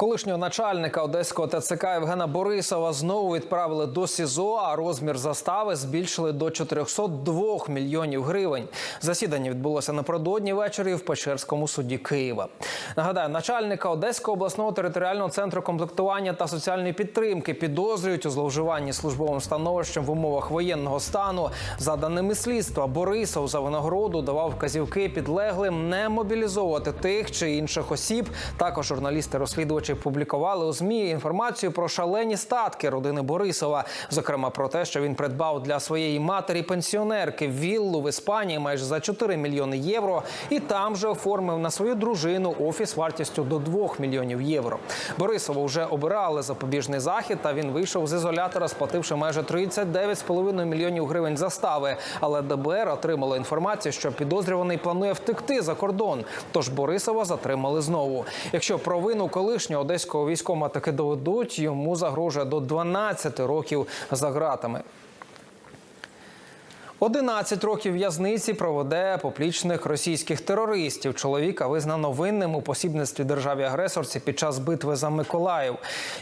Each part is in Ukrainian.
Колишнього начальника одеського ТЦК Євгена Борисова знову відправили до СІЗО, а розмір застави збільшили до 402 мільйонів гривень. Засідання відбулося напередодні ввечері в Печерському суді Києва. Нагадаю, начальника Одеського обласного територіального центру комплектування та соціальної підтримки підозрюють у зловживанні службовим становищем в умовах воєнного стану. За даними слідства, Борисов за винагороду давав вказівки підлеглим не мобілізовувати тих чи інших осіб. Також журналісти-розслідувачі публікували у змі інформацію про шалені статки родини Борисова, зокрема про те, що він придбав для своєї матері пенсіонерки віллу в Іспанії майже за 4 мільйони євро, і там же оформив на свою дружину офіс вартістю до 2 мільйонів євро. Борисову вже обирали запобіжний захід, та він вийшов з ізолятора, сплативши майже 39,5 мільйонів гривень застави. Але ДБР отримало інформацію, що підозрюваний планує втекти за кордон. Тож Борисова затримали знову. Якщо провину колишнього одеського військома таки доведуть, йому загрожує до 12 років за ґратами. 11 років в'язниці проведе поплічник російських терористів. Чоловіка визнано винним у посібництві державі агресорці під час битви за Миколаїв.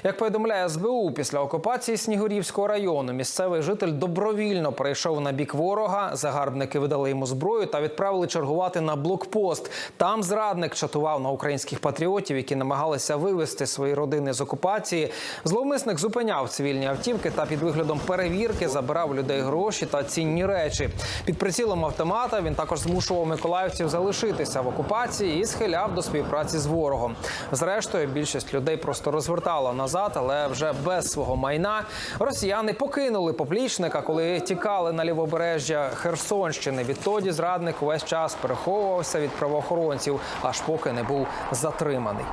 Як повідомляє СБУ, після окупації Снігурівського району місцевий житель добровільно перейшов на бік ворога. Загарбники видали йому зброю та відправили чергувати на блокпост. Там зрадник чатував на українських патріотів, які намагалися вивести свої родини з окупації. Зловмисник зупиняв цивільні автівки та під виглядом перевірки забирав людей гроші та цінні речі. Під прицілом автомата він також змушував миколаївців залишитися в окупації і схиляв до співпраці з ворогом. Зрештою, більшість людей просто розвертала назад, але вже без свого майна. Росіяни покинули поплічника, коли тікали на лівобережжя Херсонщини. Відтоді зрадник увесь час переховувався від правоохоронців, аж поки не був затриманий.